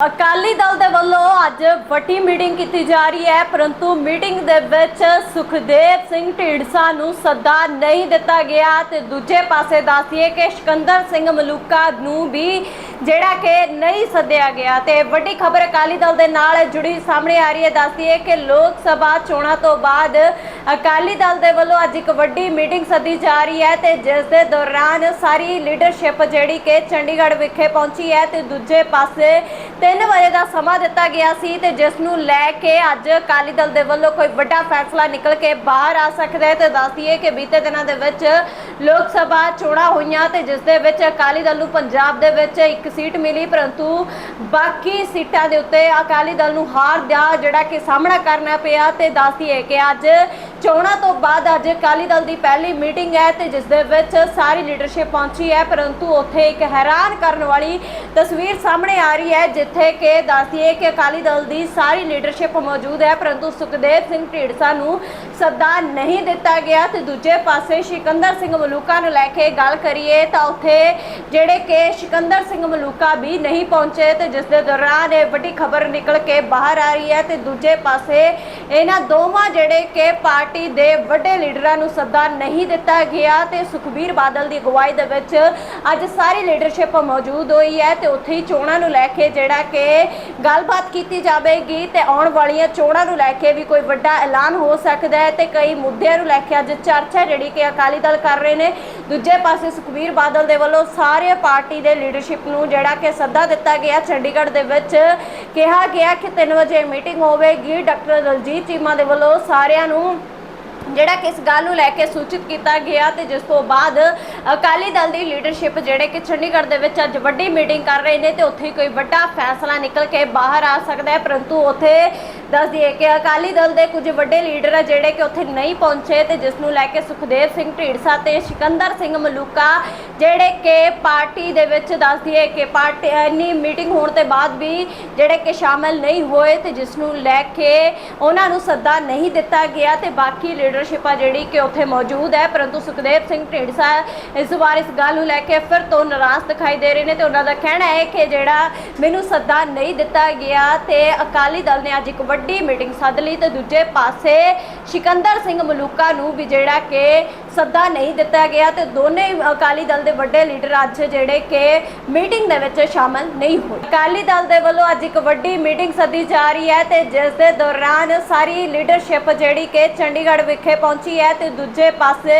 ਅਕਾਲੀ ਦਲ ਦੇ ਵੱਲੋਂ ਅੱਜ ਵੱਡੀ ਮੀਟਿੰਗ ਕੀਤੀ ਜਾ ਰਹੀ ਹੈ, ਪਰੰਤੂ ਮੀਟਿੰਗ ਦੇ ਵਿੱਚ ਸੁਖਦੇਵ ਸਿੰਘ ਢੀਂਡਸਾ ਨੂੰ ਸੱਦਾ ਨਹੀਂ ਦਿੱਤਾ ਗਿਆ ਤੇ ਦੂਜੇ ਪਾਸੇ ਦੱਸੀਏ ਕਿ ਸਿਕੰਦਰ ਸਿੰਘ ਮਲੂਕਾ ਨੂੰ ਵੀ ਜਿਹੜਾ ਕਿ ਨਹੀਂ ਸੱਦਿਆ ਗਿਆ ਤੇ ਵੱਡੀ ਖਬਰ ਅਕਾਲੀ ਦਲ ਦੇ ਨਾਲ ਜੁੜੀ ਸਾਹਮਣੇ ਆ ਰਹੀ ਹੈ। ਦੱਸੀਏ ਕਿ ਲੋਕ ਸਭਾ ਚੋਣਾਂ ਤੋਂ ਬਾਅਦ ਅਕਾਲੀ ਦਲ ਦੇ ਵੱਲੋਂ ਅੱਜ ਇੱਕ ਵੱਡੀ ਮੀਟਿੰਗ ਸੱਦੀ ਜਾ ਰਹੀ ਹੈ ਤੇ ਜਿਸ ਦੇ ਦੌਰਾਨ ਸਾਰੀ ਲੀਡਰਸ਼ਿਪ ਜਿਹੜੀ ਕਿ ਚੰਡੀਗੜ੍ਹ ਵਿਖੇ ਪਹੁੰਚੀ ਹੈ ਤੇ ਦੂਜੇ ਪਾਸੇ 3 ਵਜੇ ਦਾ ਸਮਾਂ ਦਿੱਤਾ ਗਿਆ ਸੀ ਤੇ ਜਿਸ ਨੂੰ ਲੈ ਕੇ ਅੱਜ ਅਕਾਲੀ ਦਲ ਦੇ ਵੱਲੋਂ ਕੋਈ ਵੱਡਾ ਫੈਸਲਾ ਨਿਕਲ ਕੇ ਬਾਹਰ ਆ ਸਕਦਾ ਹੈ ਤੇ ਦੱਸ ਦਈਏ ਕਿ ਬੀਤੇ ਦਿਨਾਂ ਦੇ ਵਿੱਚ ਲੋਕ ਸਭਾ ਚੋਣਾਂ ਹੋਈਆਂ ਤੇ ਜਿਸ ਦੇ ਵਿੱਚ ਅਕਾਲੀ ਦਲ ਨੂੰ ਪੰਜਾਬ ਦੇ ਵਿੱਚ ਇੱਕ ਸੀਟ ਮਿਲੀ, ਪਰੰਤੂ ਬਾਕੀ ਸੀਟਾਂ ਦੇ ਉੱਤੇ ਅਕਾਲੀ ਦਲ ਨੂੰ ਹਾਰ ਦਾ ਜਿਹੜਾ ਕਿ ਸਾਹਮਣਾ ਕਰਨਾ ਪਿਆ ਤੇ ਦੱਸ ਦਈਏ ਕਿ ਅੱਜ ਚੋਣਾਂ ਤੋਂ ਬਾਅਦ ਅੱਜ ਅਕਾਲੀ ਦਲ ਦੀ ਪਹਿਲੀ ਮੀਟਿੰਗ ਹੈ ਤੇ ਜਿਸ ਦੇ ਵਿੱਚ ਸਾਰੀ ਲੀਡਰਸ਼ਿਪ ਪਹੁੰਚੀ ਹੈ, ਪਰੰਤੂ ਉੱਥੇ ਇੱਕ ਹੈਰਾਨ ਕਰਨ ਵਾਲੀ ਤਸਵੀਰ ਸਾਹਮਣੇ ਆ ਰਹੀ ਹੈ, ਜਿੱਥੇ ਕਿ ਦੱਸਦੀਏ ਕਿ ਅਕਾਲੀ ਦਲ ਦੀ ਸਾਰੀ ਲੀਡਰਸ਼ਿਪ ਮੌਜੂਦ ਹੈ, ਪਰੰਤੂ ਸੁਖਦੇਵ ਸਿੰਘ ਢੀਂਡਸਾ ਨੂੰ ਸੱਦਾ ਨਹੀਂ ਦਿੱਤਾ ਗਿਆ ਤੇ ਦੂਜੇ ਪਾਸੇ ਸਿਕੰਦਰ ਸਿੰਘ ਮਲੂਕਾ ਨੂੰ ਲੈ ਕੇ ਗੱਲ ਕਰੀਏ ਤਾਂ ਉੱਥੇ ਜਿਹੜੇ ਕਿ ਸਿਕੰਦਰ ਸਿੰਘ ਮਲੂਕਾ ਵੀ ਨਹੀਂ ਪਹੁੰਚੇ ਤੇ ਜਿਸ ਦੇ ਦੌਰਾਨ ਇਹ ਵੱਡੀ ਖਬਰ ਨਿਕਲ ਕੇ ਬਾਹਰ ਆ ਰਹੀ ਹੈ ਤੇ ਦੂਜੇ ਪਾਸੇ ਇਹਨਾਂ ਦੋਵਾਂ ਜਿਹੜੇ ਕਿ ਪਾਰਟੀ ਪਾਰਟੀ ਦੇ ਵੱਡੇ ਲੀਡਰਾਂ ਨੂੰ ਸੱਦਾ ਨਹੀਂ ਦਿੱਤਾ ਗਿਆ ਤੇ ਸੁਖਬੀਰ ਬਾਦਲ ਦੀ ਅਗਵਾਈ ਦੇ ਵਿੱਚ ਅੱਜ ਸਾਰੀ ਲੀਡਰਸ਼ਿਪ ਮੌਜੂਦ ਹੋਈ ਹੈ ਤੇ ਉੱਥੇ ਹੀ ਚੋਣਾਂ ਨੂੰ ਲੈ ਕੇ ਜਿਹੜਾ ਕਿ ਗੱਲਬਾਤ ਕੀਤੀ ਜਾਵੇਗੀ ਤੇ ਆਉਣ ਵਾਲੀਆਂ ਚੋਣਾਂ ਨੂੰ ਲੈ ਕੇ ਵੀ ਕੋਈ ਵੱਡਾ ਐਲਾਨ ਹੋ ਸਕਦਾ ਹੈ ਤੇ ਕਈ ਮੁੱਦਿਆਂ ਨੂੰ ਲੈ ਕੇ ਅੱਜ ਚਰਚਾ ਜਿਹੜੀ ਕਿ ਅਕਾਲੀ ਦਲ ਕਰ ਰਹੇ ਨੇ। ਦੂਜੇ ਪਾਸੇ ਸੁਖਬੀਰ ਬਾਦਲ ਦੇ ਵੱਲੋਂ ਸਾਰੇ ਪਾਰਟੀ ਦੇ ਲੀਡਰਸ਼ਿਪ ਨੂੰ ਜਿਹੜਾ ਕਿ ਸੱਦਾ ਦਿੱਤਾ ਗਿਆ ਚੰਡੀਗੜ੍ਹ ਦੇ ਵਿੱਚ ਕਿਹਾ ਗਿਆ ਕਿ 3 ਵਜੇ ਮੀਟਿੰਗ ਹੋਵੇਗੀ। ਡਾਕਟਰ ਦਲਜੀਤ ਚੀਮਾ ਦੇ ਵੱਲੋਂ ਸਾਰਿਆਂ ਨੂੰ ਜਿਹੜਾ ਕਿ ਇਸ ਗੱਲ ਨੂੰ ਲੈ ਕੇ ਸੂਚਿਤ ਕੀਤਾ ਗਿਆ ਤੇ ਜਿਸ ਤੋਂ ਬਾਅਦ ਅਕਾਲੀ ਦਲ ਦੀ ਲੀਡਰਸ਼ਿਪ ਜਿਹੜੇ ਕਿ ਚੰਡੀਗੜ੍ਹ ਦੇ ਵਿੱਚ ਅੱਜ ਵੱਡੀ ਮੀਟਿੰਗ ਕਰ ਰਹੇ ਨੇ ਤੇ ਉੱਥੇ ਕੋਈ ਵੱਡਾ ਫੈਸਲਾ ਨਿਕਲ ਕੇ ਬਾਹਰ ਆ ਸਕਦਾ ਹੈ, ਪਰੰਤੂ ਉੱਥੇ ਦੱਸ ਦਈਏ ਕਿ ਅਕਾਲੀ ਦਲ ਦੇ ਕੁਝ ਵੱਡੇ ਲੀਡਰ ਆ ਜਿਹੜੇ ਕਿ ਉੱਥੇ ਨਹੀਂ ਪਹੁੰਚੇ ਤੇ ਜਿਸ ਨੂੰ ਲੈ ਕੇ ਸੁਖਦੇਵ ਸਿੰਘ ਢੀਂਡਸਾ ਤੇ ਸਿਕੰਦਰ ਸਿੰਘ ਮਲੂਕਾ ਜਿਹੜੇ ਕਿ ਪਾਰਟੀ ਦੇ ਵਿੱਚ ਦੱਸ ਦਈਏ ਕਿ ਪਾਰਟੀ ਇੰਨੀ ਮੀਟਿੰਗ ਹੋਣ ਤੇ ਬਾਅਦ ਵੀ ਜਿਹੜੇ ਕਿ ਸ਼ਾਮਲ ਨਹੀਂ ਹੋਏ ਤੇ ਜਿਸ ਨੂੰ ਲੈ ਕੇ ਉਹਨਾਂ ਨੂੰ ਸੱਦਾ ਨਹੀਂ ਦਿੱਤਾ ਗਿਆ ਤੇ ਬਾਕੀ ਲੀਡਰ ਲੀਡਰਸ਼ਿਪ ਆ ਜਿਹੜੀ ਕਿ ਉੱਥੇ ਮੌਜੂਦ ਹੈ, ਪਰੰਤੂ ਸੁਖਦੇਵ ਸਿੰਘ ਢੀਂਡਸਾ ਇਸ ਵਾਰ ਇਸ ਗੱਲ ਨੂੰ ਲੈ ਕੇ ਫਿਰ ਤੋਂ ਨਾਰਾਜ਼ ਦਿਖਾਈ ਦੇ ਰਹੇ ਨੇ ਤੇ ਉਹਨਾਂ ਦਾ ਕਹਿਣਾ ਹੈ ਕਿ ਜਿਹੜਾ ਮੈਨੂੰ ਸੱਦਾ ਨਹੀਂ ਦਿੱਤਾ ਗਿਆ ਤੇ ਅਕਾਲੀ ਦਲ ਨੇ ਅੱਜ ਇੱਕ ਵੱਡੀ ਮੀਟਿੰਗ ਸੱਦ ਲਈ ਤੇ ਦੂਜੇ ਪਾਸੇ ਸਿਕੰਦਰ ਸਿੰਘ ਮਲੂਕਾ ਨੂੰ ਵੀ ਜਿਹੜਾ ਕਿ ਸੱਦਾ ਨਹੀਂ ਦਿੱਤਾ ਗਿਆ ਤੇ ਦੋਨੇ ਅਕਾਲੀ ਦਲ ਦੇ ਵੱਡੇ ਲੀਡਰ ਅੱਜ ਜਿਹੜੇ ਕਿ ਮੀਟਿੰਗ ਦੇ ਵਿੱਚ ਸ਼ਾਮਲ ਨਹੀਂ ਹੋਏ। ਅਕਾਲੀ ਦਲ ਦੇ ਵੱਲੋਂ ਅੱਜ ਇੱਕ ਵੱਡੀ ਮੀਟਿੰਗ ਸੱਦੀ ਜਾ ਰਹੀ ਹੈ ਤੇ ਜਿਸ ਦੇ ਦੌਰਾਨ ਸਾਰੀ ਲੀਡਰਸ਼ਿਪ ਜਿਹੜੀ ਕਿ ਚੰਡੀਗੜ੍ਹ ਵਿਖੇ ਪਹੁੰਚੀ ਹੈ ਤੇ ਦੂਜੇ ਪਾਸੇ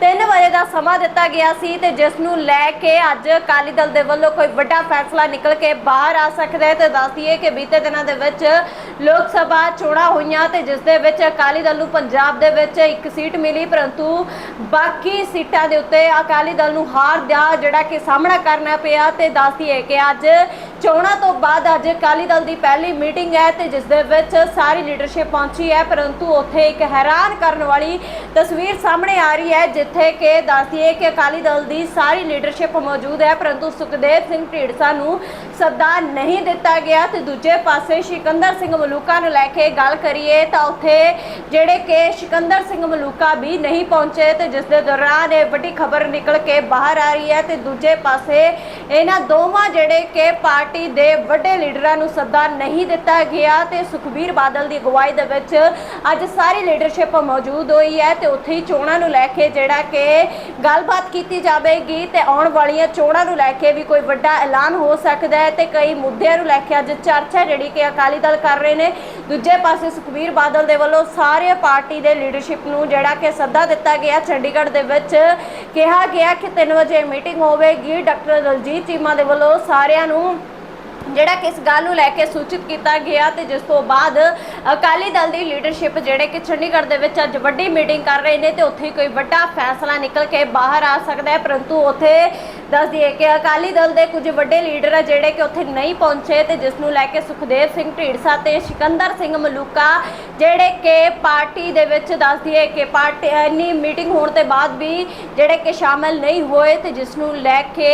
3 ਵਜੇ ਦਾ ਸਮਾਂ ਦਿੱਤਾ ਗਿਆ ਸੀ ਤੇ ਜਿਸ ਨੂੰ ਲੈ ਕੇ ਅੱਜ ਅਕਾਲੀ ਦਲ ਦੇ ਵੱਲੋਂ ਕੋਈ ਵੱਡਾ ਫੈਸਲਾ ਨਿਕਲ ਕੇ ਬਾਹਰ ਆ ਸਕਦਾ ਹੈ ਤੇ ਦੱਸ ਕਿ ਬੀਤੇ ਦਿਨਾਂ ਦੇ ਵਿੱਚ ਲੋਕ ਸਭਾ ਚੋਣਾਂ ਹੋਈਆਂ ਤੇ ਜਿਸ ਦੇ ਵਿੱਚ ਅਕਾਲੀ ਦਲ ਨੂੰ ਪੰਜਾਬ ਦੇ ਵਿੱਚ ਇੱਕ ਸੀਟ ਮਿਲੀ, ਪਰੰਤੂ ਬਾਕੀ ਸੀਟਾਂ ਦੇ ਉੱਤੇ ਅਕਾਲੀ ਦਲ ਨੂੰ ਹਾਰ ਦਾ ਜਿਹੜਾ ਕਿ ਸਾਹਮਣਾ ਕਰਨਾ ਪਿਆ ਤੇ ਦੱਸਦੀਏ ਕਿ ਅੱਜ ਚੋਣਾਂ ਤੋਂ ਬਾਅਦ ਅੱਜ ਅਕਾਲੀ ਦਲ ਦੀ ਪਹਿਲੀ ਮੀਟਿੰਗ ਹੈ ਤੇ ਜਿਸ ਦੇ ਵਿੱਚ ਸਾਰੀ ਲੀਡਰਸ਼ਿਪ ਪਹੁੰਚੀ ਹੈ, ਪਰੰਤੂ ਉੱਥੇ ਇੱਕ ਹੈਰਾਨ ਕਰਨ ਵਾਲੀ ਤਸਵੀਰ ਸਾਹਮਣੇ ਆ ਰਹੀ ਹੈ, ਜਿੱਥੇ ਕਿ ਦੱਸ ਦਈਏ ਕਿ ਅਕਾਲੀ ਦਲ ਦੀ ਸਾਰੀ ਲੀਡਰਸ਼ਿਪ ਮੌਜੂਦ ਹੈ, ਪਰੰਤੂ ਸੁਖਦੇਵ ਸਿੰਘ ਢੀਂਡਸਾ ਨੂੰ ਸੱਦਾ ਨਹੀਂ ਦਿੱਤਾ ਗਿਆ ਤੇ ਦੂਜੇ ਪਾਸੇ ਸਿਕੰਦਰ ਸਿੰਘ ਮਲੂਕਾ ਨੂੰ ਲੈ ਕੇ ਗੱਲ ਕਰੀਏ ਤਾਂ ਉੱਥੇ ਜਿਹੜੇ ਕਿ ਸਿਕੰਦਰ ਸਿੰਘ ਮਲੂਕਾ ਵੀ ਨਹੀਂ ਪਹੁੰਚੇ ਤੇ ਜਿਸ ਦੇ ਦੌਰਾਨ ਇਹ ਵੱਡੀ ਖਬਰ ਨਿਕਲ ਕੇ ਬਾਹਰ ਆ ਰਹੀ ਹੈ ਤੇ ਦੂਜੇ ਪਾਸੇ ਇਹਨਾਂ ਦੋਵਾਂ ਜਿਹੜੇ ਕਿ ਪਾਰਟੀ ਦੇ ਵੱਡੇ ਲੀਡਰਾਂ ਨੂੰ ਸੱਦਾ ਨਹੀਂ ਦਿੱਤਾ ਗਿਆ ਤੇ ਸੁਖਬੀਰ ਬਾਦਲ ਦੀ ਅਗਵਾਈ ਦੇ ਵਿੱਚ ਅੱਜ ਸਾਰੀ ਲੀਡਰਸ਼ਿਪ ਮੌਜੂਦ ਹੋਈ ਹੈ ਤੇ ਉੱਥੇ ਹੀ ਚੋਣਾਂ ਨੂੰ ਲੈ ਕੇ ਜਿਹੜਾ ਕਿ ਗੱਲਬਾਤ ਕੀਤੀ ਜਾਵੇਗੀ ਤੇ ਆਉਣ ਵਾਲੀਆਂ ਚੋਣਾਂ ਨੂੰ ਲੈ ਕੇ ਵੀ ਕੋਈ ਵੱਡਾ ਐਲਾਨ ਹੋ ਸਕਦਾ ਹੈ ਤੇ ਕਈ ਮੁੱਦਿਆਂ ਨੂੰ ਲੈ ਕੇ ਅੱਜ ਚਰਚਾ ਜਿਹੜੀ ਕਿ ਅਕਾਲੀ ਦਲ ਕਰ ਰਹੇ ਨੇ। ਦੂਜੇ ਪਾਸੇ ਸੁਖਬੀਰ ਬਾਦਲ ਦੇ ਵੱਲੋਂ ਸਾਰੇ ਪਾਰਟੀ ਦੇ ਲੀਡਰਸ਼ਿਪ ਨੂੰ ਜਿਹੜਾ ਕਿ ਸੱਦਾ ਦਿੱਤਾ ਗਿਆ। ਚੰਡੀਗੜ੍ਹ ਦੇ ਵਿੱਚ ਕਿਹਾ ਗਿਆ ਕਿ 3 ਵਜੇ ਮੀਟਿੰਗ ਹੋਵੇਗੀ। ਡਾਕਟਰ ਦਲਜੀਤ ਚੀਮਾ ਦੇ ਵੱਲੋਂ ਸਾਰਿਆਂ ਨੂੰ ਜਿਹੜਾ ਕਿ ਇਸ ਗੱਲ ਨੂੰ ਲੈ ਕੇ ਸੂਚਿਤ ਕੀਤਾ ਗਿਆ ਤੇ ਜਿਸ ਤੋਂ ਬਾਅਦ ਅਕਾਲੀ ਦਲ ਦੀ ਲੀਡਰਸ਼ਿਪ ਜਿਹੜੇ ਕਿ ਚੰਡੀਗੜ੍ਹ ਦੇ ਵਿੱਚ ਅੱਜ ਵੱਡੀ ਮੀਟਿੰਗ ਕਰ ਰਹੇ ਨੇ ਤੇ ਉੱਥੇ ਕੋਈ ਵੱਡਾ ਫੈਸਲਾ ਨਿਕਲ ਕੇ ਬਾਹਰ ਆ ਸਕਦਾ ਹੈ, ਪਰੰਤੂ ਉੱਥੇ ਦੱਸ ਦਈਏ ਕਿ ਅਕਾਲੀ ਦਲ ਦੇ ਕੁਝ ਵੱਡੇ ਲੀਡਰ ਆ ਜਿਹੜੇ ਕਿ ਉੱਥੇ ਨਹੀਂ ਪਹੁੰਚੇ ਤੇ ਜਿਸ ਨੂੰ ਲੈ ਕੇ ਸੁਖਦੇਵ ਸਿੰਘ ਢੀਂਡਸਾ ਤੇ ਸਿਕੰਦਰ ਸਿੰਘ ਮਲੂਕਾ, ਜਿਹੜੇ ਕਿ ਪਾਰਟੀ ਦੇ ਵਿੱਚ ਦੱਸ ਦਈਏ ਕਿ ਪਾਰਟੀ, ਇੰਨੀ ਮੀਟਿੰਗ ਹੋਣ ਤੇ ਬਾਅਦ ਵੀ ਜਿਹੜੇ ਕਿ ਸ਼ਾਮਲ ਨਹੀਂ ਹੋਏ ਤੇ ਜਿਸ ਨੂੰ ਲੈ ਕੇ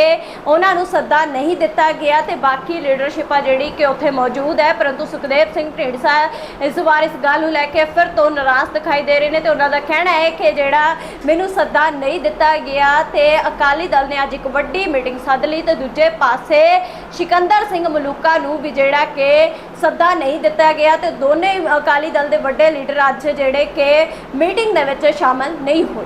ਉਹਨਾਂ ਨੂੰ ਸੱਦਾ ਨਹੀਂ ਦਿੱਤਾ ਗਿਆ ਤੇ ਬਾਕੀ ਲੀਡਰਸ਼ਿਪ ਆ ਜਿਹੜੀ ਕਿ ਉੱਥੇ ਮੌਜੂਦ ਹੈ, ਪਰੰਤੂ ਸੁਖਦੇਵ ਸਿੰਘ ਢੀਂਡਸਾ ਇਸ ਵਾਰ ਇਸ ਗੱਲ ਨੂੰ ਲੈ ਕੇ ਫਿਰ ਤੋਂ ਨਾਰਾਜ਼ ਦਿਖਾਈ ਦੇ ਰਹੇ ਨੇ ਤੇ ਉਹਨਾਂ ਦਾ ਕਹਿਣਾ ਹੈ ਕਿ ਜਿਹੜਾ ਮੈਨੂੰ ਸੱਦਾ ਨਹੀਂ ਦਿੱਤਾ ਗਿਆ ਤੇ ਅਕਾਲੀ ਦਲ ਨੇ ਅੱਜ ਇੱਕ ਵੱਡੀ ਵੱਡੀ ਮੀਟਿੰਗ ਸੱਦ ਲਈ ਤੇ ਦੂਜੇ ਪਾਸੇ ਸਿਕੰਦਰ ਸਿੰਘ ਮਲੂਕਾ ਨੂੰ ਵੀ ਜਿਹੜਾ ਕਿ ਸੱਦਾ ਨਹੀਂ ਦਿੱਤਾ ਗਿਆ ਤੇ ਦੋਨੇ ਅਕਾਲੀ ਦਲ ਦੇ ਵੱਡੇ ਲੀਡਰ ਅੱਜ ਜਿਹੜੇ ਕਿ ਮੀਟਿੰਗ ਦੇ ਵਿੱਚ ਸ਼ਾਮਲ ਨਹੀਂ ਹੋਏ।